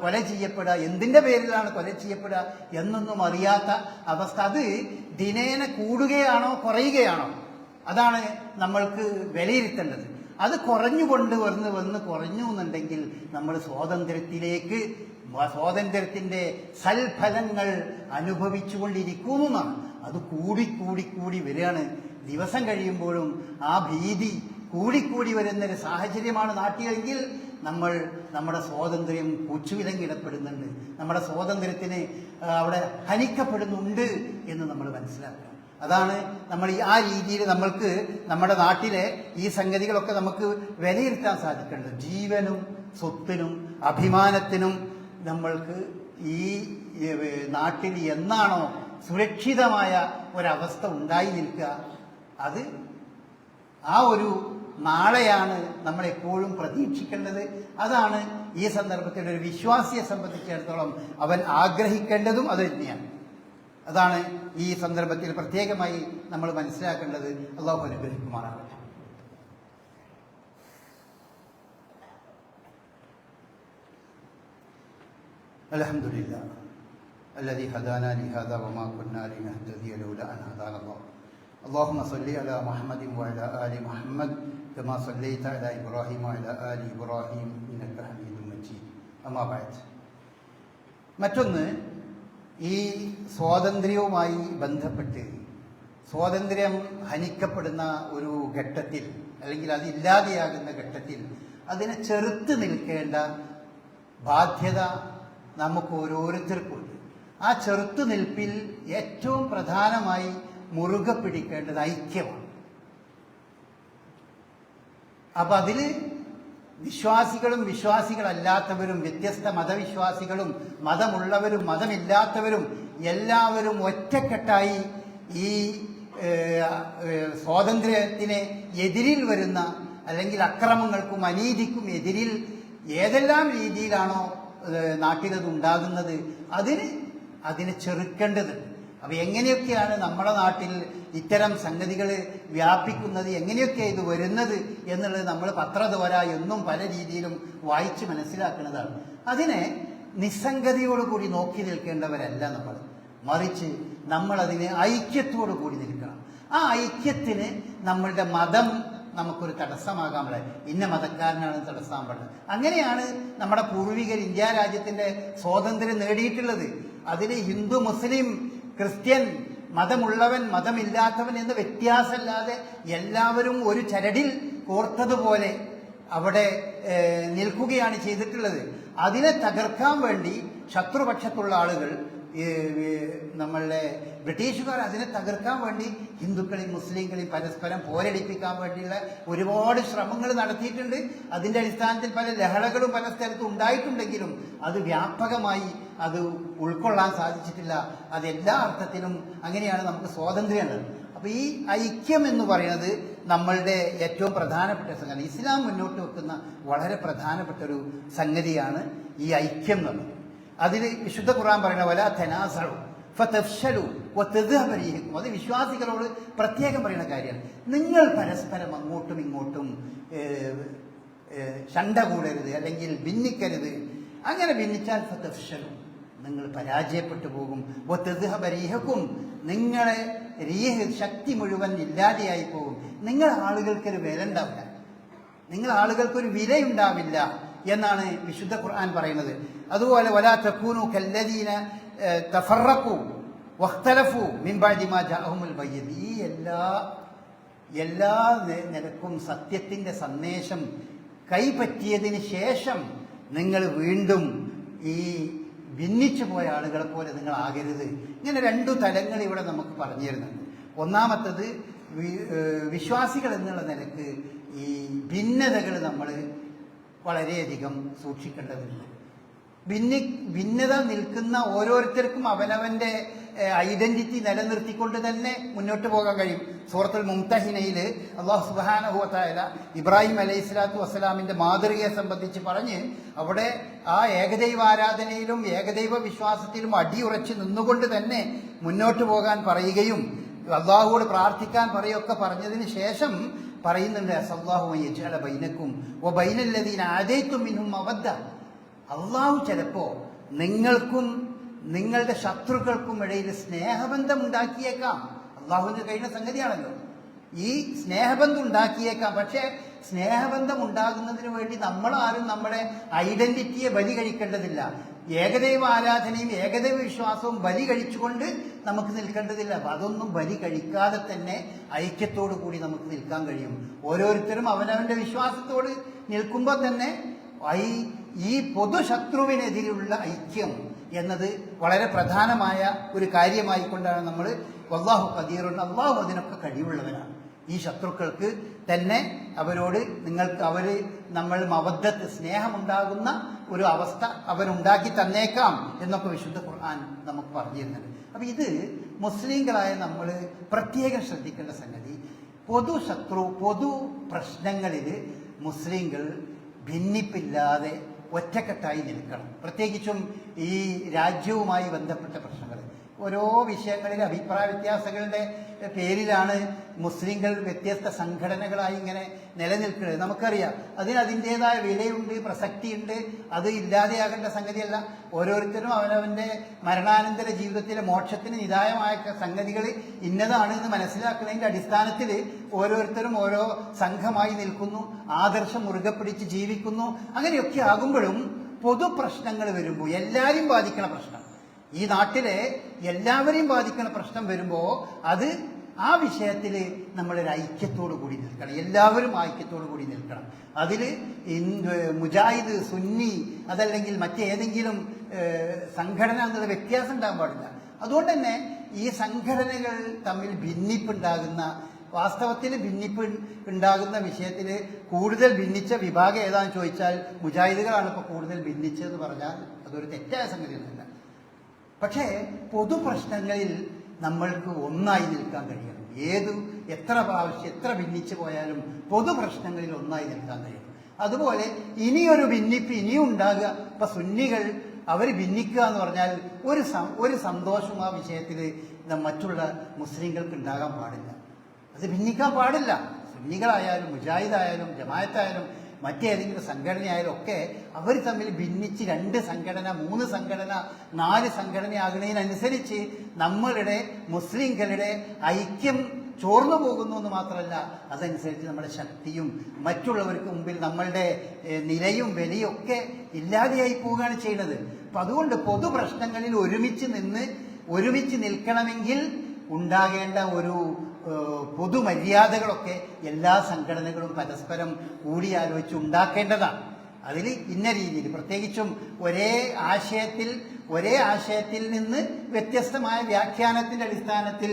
കൊല ചെയ്യപ്പെടുക? എന്തിന്റെ പേരിലാണ് കൊല ചെയ്യപ്പെടുക എന്നൊന്നും അറിയാത്ത അവസ്ഥ. അത് ദിനേന കൂടുകയാണോ കുറയുകയാണോ? അതാണ് നമ്മൾക്ക് വിലയിരുത്തേണ്ടത്. അത് കുറഞ്ഞുകൊണ്ട് വന്ന് വന്ന് കുറഞ്ഞു എന്നുണ്ടെങ്കിൽ നമ്മൾ സ്വാതന്ത്ര്യത്തിലേക്ക് സ്വാതന്ത്ര്യത്തിന്റെ സൽഫലങ്ങൾ അനുഭവിച്ചുകൊണ്ടിരിക്കുന്നു എന്നാണ് അത് കൂടി കൂടി കൂടി വരികയാണ്. ദിവസം കഴിയുമ്പോഴും ആ ഭീതി കൂടിക്കൂടി വരുന്നൊരു സാഹചര്യമാണ് നാട്ടിലെങ്കിൽ നമ്മൾ നമ്മുടെ സ്വാതന്ത്ര്യം കൂച്ചുവിലങ്ങിടപ്പെടുന്നുണ്ട് നമ്മുടെ സ്വാതന്ത്ര്യത്തിന് അവിടെ ഹനിക്കപ്പെടുന്നുണ്ട് എന്ന് നമ്മൾ മനസ്സിലാക്കണം. അതാണ് നമ്മൾ ഈ ആ രീതിയിൽ നമ്മൾക്ക് നമ്മുടെ നാട്ടിലെ ഈ സംഗതികളൊക്കെ നമുക്ക് വിലയിരുത്താൻ സാധിക്കേണ്ടത്. ജീവനും സ്വത്തിനും അഭിമാനത്തിനും നമ്മൾക്ക് ഈ നാട്ടിൽ എന്നാണോ സുരക്ഷിതമായ ഒരവസ്ഥ ഉണ്ടായി നിൽക്കുക അത് ആ ഒരു നാളെയാണ് നമ്മൾ എപ്പോഴും പ്രതീക്ഷിക്കേണ്ടത്. അതാണ് ഈ സന്ദർഭത്തിൽ ഒരു വിശ്വാസിയെ സംബന്ധിച്ചിടത്തോളം അവൻ ആഗ്രഹിക്കേണ്ടതും അത് തന്നെയാണ്. അതാണ് ഈ സന്ദർഭത്തിൽ പ്രത്യേകമായി നമ്മൾ മനസ്സിലാക്കേണ്ടത് അള്ളാഹു അനുഗ്രഹിക്കുമാറാകട്ടെ الحمد لله الذي هدانا لهذا وما كنا لنهتدي لولا أن هدانا الله اللهم صل على محمد وعلى آل محمد كما صليت على إبراهيم وعلى آل إبراهيم إنك حميد مجيد أما بعد മറ്റൊന്ന് ഈ സ്വാതന്ത്ര്യവുമായി ബന്ധപ്പെട്ട് സ്വാതന്ത്ര്യം ഹനിക്കപ്പെടുന്ന ഒരു ഘട്ടത്തിൽ അല്ലെങ്കിൽ അതില്ലാതെയാകുന്ന ഘട്ടത്തിൽ അതിനെ ചെറുത്ത് നിൽക്കേണ്ട ബാധ്യത നമുക്ക് ഓരോരുത്തർക്കുണ്ട്. ആ ചെറുത്തു നിൽപ്പിൽ ഏറ്റവും പ്രധാനമായി മുറുകെ പിടിക്കേണ്ടത് ഐക്യമാണ്. അപ്പൊ അതിൽ വിശ്വാസികളും വിശ്വാസികളല്ലാത്തവരും വ്യത്യസ്ത മതവിശ്വാസികളും മതമുള്ളവരും മതമില്ലാത്തവരും എല്ലാവരും ഒറ്റക്കെട്ടായി ഈ സ്വാതന്ത്ര്യത്തിന് എതിരിൽ വരുന്ന അല്ലെങ്കിൽ അക്രമങ്ങൾക്കും അനീതിക്കും എതിരിൽ ഏതെല്ലാം രീതിയിലാണോ നാട്ടിലത് ഉണ്ടാകുന്നത് അതിന് അതിനെ ചെറുക്കേണ്ടതുണ്ട്. അപ്പൊ എങ്ങനെയൊക്കെയാണ് നമ്മുടെ നാട്ടിൽ ഇത്തരം സംഗതികൾ വ്യാപിക്കുന്നത് എങ്ങനെയൊക്കെ ഇത് വരുന്നത് എന്നുള്ളത് നമ്മൾ പത്രദ്വാര എന്നും പല രീതിയിലും വായിച്ച് മനസ്സിലാക്കുന്നതാണ്. അതിനെ നിസ്സംഗതിയോട് കൂടി നോക്കി നിൽക്കേണ്ടവരല്ല നമ്മൾ. മറിച്ച് നമ്മൾ അതിനെ ഐക്യത്തോടു കൂടി നിൽക്കണം. ആ ഐക്യത്തിന് നമ്മളുടെ മതം നമുക്കൊരു തടസ്സമാകാൻ പാടില്ല. ഇന്ന മതക്കാരനാണ് തടസ്സമാകാൻ പാടില്ല. അങ്ങനെയാണ് നമ്മുടെ പൂർവികർ ഇന്ത്യ രാജ്യത്തിന്റെ സ്വാതന്ത്ര്യം നേടിയിട്ടുള്ളത്. അതിൽ ഹിന്ദു മുസ്ലിം ക്രിസ്ത്യൻ മതമുള്ളവൻ മതമില്ലാത്തവൻ എന്ന് വ്യത്യാസമില്ലാതെ എല്ലാവരും ഒരു ചരടിൽ കോർത്തതുപോലെ അവിടെ നിൽക്കുകയാണ് ചെയ്തിട്ടുള്ളത്. അതിനെ തകർക്കാൻ വേണ്ടി ശത്രുപക്ഷത്തുള്ള ആളുകൾ ഈ, നമ്മളുടെ ബ്രിട്ടീഷുകാർ അതിനെ തകർക്കാൻ വേണ്ടി ഹിന്ദുക്കളെയും മുസ്ലിങ്ങളെയും പരസ്പരം പോരടിപ്പിക്കാൻ വേണ്ടിയുള്ള ഒരുപാട് ശ്രമങ്ങൾ നടത്തിയിട്ടുണ്ട്. അതിന്റെ അടിസ്ഥാനത്തിൽ പല ലഹളകളും പല സ്ഥലത്തും ഉണ്ടായിട്ടുണ്ടെങ്കിലും അത് വ്യാപകമായി അത് ഉൾക്കൊള്ളാൻ സാധിച്ചിട്ടില്ല. അത് എല്ലാ അർത്ഥത്തിലും അങ്ങനെയാണ് നമുക്ക് സ്വാതന്ത്ര്യമുള്ളത് അപ്പൊ ഈ ഐക്യം എന്ന് പറയുന്നത് നമ്മളുടെ ഏറ്റവും പ്രധാനപ്പെട്ട സംഗതി. ഇസ്ലാം മുന്നോട്ട് വെക്കുന്ന വളരെ പ്രധാനപ്പെട്ട ഒരു സംഗതിയാണ് ഈ ഐക്യം എന്നുള്ളത് അതിൽ വിശുദ്ധ ഖുർആൻ പറയുന്ന വല തനാസറു ഫതഫ്ശലു വതദ്ഹബ റീഹുക്കും അത് വിശ്വാസികളോട് പ്രത്യേകം പറയുന്ന കാര്യമാണ്. നിങ്ങൾ പരസ്പരം അങ്ങോട്ടും ഇങ്ങോട്ടും ശണ്ട കൂടരുത് അല്ലെങ്കിൽ ഭിന്നിക്കരുത്. അങ്ങനെ ഭിന്നിച്ചാൽ ഫതഫ്ശലു. നിങ്ങൾ പരാജയപ്പെട്ടു പോകും. വതദ്ഹബ റീഹുക്കും നിങ്ങളെ രീഹ് ശക്തി മുഴുവൻ ഇല്ലാതെയായി പോകും. നിങ്ങൾ ആളുകൾക്കൊരു വില ഉണ്ടാവില്ല നിങ്ങൾ ആളുകൾക്കൊരു വിലയുണ്ടാവില്ല എന്നാണ് വിശുദ്ധ ഖുർആൻ പറയുന്നത്. അതുപോലെ വലാ തക്കൂനു കല്ലദീന തഫറക്കു വഖ്തലഫു മിൻ ബഅദി മാ ജാഅഹുമുൽ ബയ്യിൻ ഈ എല്ലാ എല്ലാ നെ- നിലക്കും സത്യത്തിന്റെ സന്ദേശം കൈപ്പറ്റിയതിന് ശേഷം നിങ്ങൾ വീണ്ടും ഈ ഭിന്നിച്ചു പോയ ആളുകളെ പോലെ നിങ്ങൾ ആകരുത്. ഇങ്ങനെ രണ്ടു തലങ്ങൾ ഇവിടെ നമുക്ക് പറഞ്ഞു തരുന്നുണ്ട്. ഒന്നാമത്തത് വിശ്വാസികൾ എന്നുള്ള നിലയ്ക്ക് ഈ ഭിന്നതകൾ നമ്മൾ വളരെയധികം സൂക്ഷിക്കേണ്ടതുണ്ട് ഭിന്നി ഭിന്നത നിൽക്കുന്ന ഓരോരുത്തർക്കും അവനവന്റെ ഐഡന്റിറ്റി നിലനിർത്തിക്കൊണ്ട് തന്നെ മുന്നോട്ട് പോകാൻ കഴിയും. സൂറത്തുൽ മുംതഹിനയിൽ അള്ളാഹു സുബാനഹുവത്തായ ഇബ്രാഹിം അലൈഹി സ്വലാത്തു വസ്സലാമിന്റെ മാതൃകയെ സംബന്ധിച്ച് പറഞ്ഞ് അവിടെ ആ ഏകദൈവ ആരാധനയിലും ഏകദൈവ വിശ്വാസത്തിലും അടിയുറച്ച് നിന്നുകൊണ്ട് തന്നെ മുന്നോട്ട് പോകാൻ പറയുകയും അള്ളാഹുവോട് പ്രാർത്ഥിക്കാൻ പറയുകയൊക്കെ പറഞ്ഞതിന് ശേഷം പറയുന്നുണ്ട് അസല്ലാഹു ബൈനക്കും ഓ ബൈനല്ലദീന ആദൈത്തും ഇന്നും അവദ്ദ അള്ളാഹു ചിലപ്പോ നിങ്ങൾക്കും നിങ്ങളുടെ ശത്രുക്കൾക്കും ഇടയിൽ സ്നേഹബന്ധം ഉണ്ടാക്കിയേക്കാം. അള്ളാഹുവിന് കഴിയുന്ന സംഗതിയാണല്ലോ. ഈ സ്നേഹബന്ധം ഉണ്ടാക്കിയേക്കാം. പക്ഷേ സ്നേഹബന്ധം ഉണ്ടാകുന്നതിന് വേണ്ടി നമ്മൾ ആരും നമ്മുടെ ഐഡന്റിറ്റിയെ ബലി കഴിക്കേണ്ടതില്ല ഏകദൈവ ആരാധനയും ഏകദൈവ വിശ്വാസവും ബലി കഴിച്ചുകൊണ്ട് നമുക്ക് നിൽക്കേണ്ടതില്ല. അതൊന്നും ബലി കഴിക്കാതെ തന്നെ ഐക്യത്തോടു കൂടി നമുക്ക് നിൽക്കാൻ കഴിയും. ഓരോരുത്തരും അവനവന്റെ വിശ്വാസത്തോട് നിൽക്കുമ്പോൾ തന്നെ ഈ ഈ പൊതുശത്രുവിനെതിരെയുള്ള ഐക്യം എന്നത് വളരെ പ്രധാനമായ ഒരു കാര്യമായിക്കൊണ്ടാണ് നമ്മൾ വല്ലാഹു കദീറുണ്ട് അള്ളാഹു അതിനൊക്കെ കഴിവുള്ളവരാണ് ഈ ശത്രുക്കൾക്ക് തന്നെ അവരോട് നിങ്ങൾക്ക് അവർ നമ്മൾ മബദ്ധത്ത് സ്നേഹമുണ്ടാകുന്ന ഒരു അവസ്ഥ അവരുണ്ടാക്കി തന്നേക്കാം എന്നൊക്കെ വിശുദ്ധ ഖുർആൻ നമുക്ക് പറഞ്ഞു തരുന്നുണ്ട്. അപ്പൊ ഇത് മുസ്ലിങ്ങളായ നമ്മൾ പ്രത്യേകം ശ്രദ്ധിക്കേണ്ട സംഗതി പൊതു ശത്രു പൊതു പ്രശ്നങ്ങളിൽ മുസ്ലിങ്ങൾ ഭിന്നിപ്പില്ലാതെ ഒറ്റക്കെട്ടായി നിൽക്കണം. പ്രത്യേകിച്ചും ഈ രാജ്യവുമായി ബന്ധപ്പെട്ട പ്രശ്നങ്ങൾ. ഓരോ വിഷയങ്ങളിൽ അഭിപ്രായ വ്യത്യാസങ്ങളുടെ പേരിലാണ് മുസ്ലിങ്ങൾ വ്യത്യസ്ത സംഘടനകളായി ഇങ്ങനെ നിലനിൽക്കുന്നത്. നമുക്കറിയാം അതിന് അതിന്റെതായ വിലയുണ്ട് പ്രസക്തിയുണ്ട് അത് ഇല്ലാതെയാകേണ്ട സംഗതിയല്ല. ഓരോരുത്തരും അവനവന്റെ മരണാനന്തര ജീവിതത്തിലെ മോക്ഷത്തിന് നിതായമായ സംഗതികൾ ഇന്നതാണ് എന്ന് മനസ്സിലാക്കുന്നതിന്റെ അടിസ്ഥാനത്തിൽ ഓരോരുത്തരും ഓരോ സംഘമായി നിൽക്കുന്നു ആദർശം മുറുകെ പിടിച്ച് ജീവിക്കുന്നു. അങ്ങനെയൊക്കെ ആകുമ്പോഴും പൊതു പ്രശ്നങ്ങൾ വരുമ്പോൾ എല്ലാവരും ബാധിക്കുന്ന പ്രശ്നം. ഈ നാട്ടിലെ എല്ലാവരെയും ബാധിക്കുന്ന പ്രശ്നം വരുമ്പോൾ അത് ആ വിഷയത്തിൽ നമ്മളൊരു ഐക്യത്തോടു കൂടി നിൽക്കണം. എല്ലാവരും ഐക്യത്തോടു കൂടി നിൽക്കണം. അതിൽ മുജാഹിദ് സുന്നി അതല്ലെങ്കിൽ മറ്റേതെങ്കിലും സംഘടന എന്നുള്ള വ്യത്യാസം ഉണ്ടാകാൻ പാടില്ല. അതുകൊണ്ട് തന്നെ ഈ സംഘടനകൾ തമ്മിൽ ഭിന്നിപ്പുണ്ടാകുന്ന വാസ്തവത്തിൽ ഭിന്നിപ്പ് ഉണ്ടാകുന്ന വിഷയത്തിൽ കൂടുതൽ ഭിന്നിച്ച വിഭാഗം ഏതാണെന്ന് ചോദിച്ചാൽ മുജാഹിദുകളാണ് ഇപ്പോൾ കൂടുതൽ ഭിന്നിച്ചതെന്ന് പറഞ്ഞാൽ അതൊരു തെറ്റായ സംഗതിയൊന്നുമല്ല. പക്ഷേ പൊതുപ്രശ്നങ്ങളിൽ നമ്മൾക്ക് ഒന്നായി നിൽക്കാൻ കഴിയണം ഏത് എത്ര പ്രാവശ്യം എത്ര ഭിന്നിച്ചു പോയാലും പൊതുപ്രശ്നങ്ങളിൽ ഒന്നായി നിൽക്കാൻ കഴിയണം അതുപോലെ ഇനിയൊരു ഭിന്നിപ്പ് ഇനിയും ഉണ്ടാകുക. ഇപ്പൊ സുന്നികൾ അവർ ഭിന്നിക്കുക എന്ന് പറഞ്ഞാൽ ഒരു ഒരു സന്തോഷം ആ വിഷയത്തിൽ മറ്റുള്ള മുസ്ലിങ്ങൾക്ക് ഉണ്ടാകാൻ പാടില്ല. അത് ഭിന്നിക്കാൻ പാടില്ല. സുന്നികളായാലും മുജാഹിദായാലും ജമായത്തായാലും മറ്റേതെങ്കിലും സംഘടനയായാലും ഒക്കെ അവർ തമ്മിൽ ഭിന്നിച്ച് രണ്ട് സംഘടന മൂന്ന് സംഘടന നാല് സംഘടനയാകുന്നതിനനുസരിച്ച് നമ്മളുടെ മുസ്ലിംകളുടെ ഐക്യം ചോർന്നു പോകുന്നു എന്ന് മാത്രമല്ല അതനുസരിച്ച് നമ്മുടെ ശക്തിയും മറ്റുള്ളവർക്ക് മുമ്പിൽ നമ്മളുടെ നിലയും വിലയും ഒക്കെ ഇല്ലാതെയായി പോവുകയാണ് ചെയ്യുന്നത്. അപ്പൊ അതുകൊണ്ട് പൊതു പ്രശ്നങ്ങളിൽ ഒരുമിച്ച് നിന്ന് ഒരുമിച്ച് നിൽക്കണമെങ്കിൽ ഉണ്ടാകേണ്ട ഒരു പൊതുമര്യാദകളൊക്കെ എല്ലാ സംഘടനകളും പരസ്പരം കൂടിയാലോചിച്ച് ഉണ്ടാക്കേണ്ടതാണ്. അതിൽ ഇന്ന രീതിയിൽ പ്രത്യേകിച്ചും ഒരേ ആശയത്തിൽ ഒരേ ആശയത്തിൽ നിന്ന് വ്യത്യസ്തമായ വ്യാഖ്യാനത്തിന്റെ അടിസ്ഥാനത്തിൽ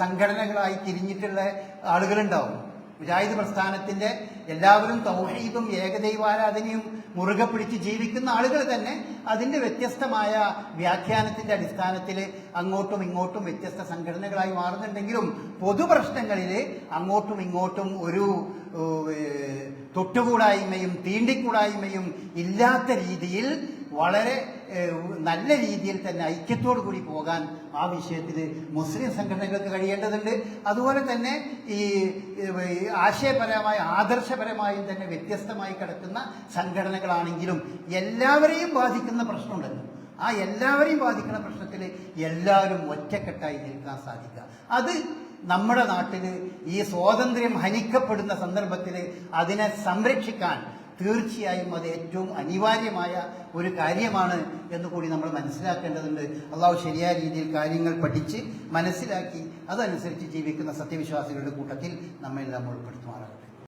സംഘടനകളായി തിരിഞ്ഞിട്ടുള്ള ആളുകളുണ്ടാവും. മുജാഹിദ് പ്രസ്ഥാനത്തിന്റെ എല്ലാവരും തൗഹീദും ഏകദൈവാരാധനയും മുറുകെ പിടിച്ച് ജീവിക്കുന്ന ആളുകൾ തന്നെ അതിന്റെ വ്യത്യസ്തമായ വ്യാഖ്യാനത്തിന്റെ അടിസ്ഥാനത്തിൽ അങ്ങോട്ടും ഇങ്ങോട്ടും വ്യത്യസ്ത സംഘടനകളായി മാറുന്നുണ്ടെങ്കിലും പൊതുപ്രശ്നങ്ങളിൽ അങ്ങോട്ടും ഇങ്ങോട്ടും ഒരു തൊട്ടുകൂടായ്മയും തീണ്ടിക്കൂടായ്മയും ഇല്ലാത്ത രീതിയിൽ വളരെ നല്ല രീതിയിൽ തന്നെ ഐക്യത്തോടു കൂടി പോകാൻ ആ വിഷയത്തിൽ മുസ്ലിം സംഘടനകൾക്ക് കഴിയേണ്ടതുണ്ട്. അതുപോലെ തന്നെ ഈ ആശയപരമായ ആദർശപരമായും തന്നെ വ്യത്യസ്തമായി കിടക്കുന്ന സംഘടനകളാണെങ്കിലും എല്ലാവരെയും ബാധിക്കുന്ന പ്രശ്നമുണ്ടല്ലോ. ആ എല്ലാവരെയും ബാധിക്കുന്ന പ്രശ്നത്തിൽ എല്ലാവരും ഒറ്റക്കെട്ടായി നിൽക്കാൻ സാധിക്കുക. അത് നമ്മുടെ നാട്ടിൽ ഈ സ്വാതന്ത്ര്യം ഹനിക്കപ്പെടുന്ന സന്ദർഭത്തിൽ അതിനെ സംരക്ഷിക്കാൻ തീർച്ചയായും അത് ഏറ്റവും അനിവാര്യമായ ഒരു കാര്യമാണ് എന്ന് കൂടി നമ്മൾ മനസ്സിലാക്കേണ്ടതുണ്ട്. അള്ളാഹു ശരിയായ രീതിയിൽ കാര്യങ്ങൾ പഠിച്ച് മനസ്സിലാക്കി അതനുസരിച്ച് ജീവിക്കുന്ന സത്യവിശ്വാസികളുടെ കൂട്ടത്തിൽ നമ്മെല്ലാം ഉൾപ്പെടുത്തുമാറാകട്ടെ.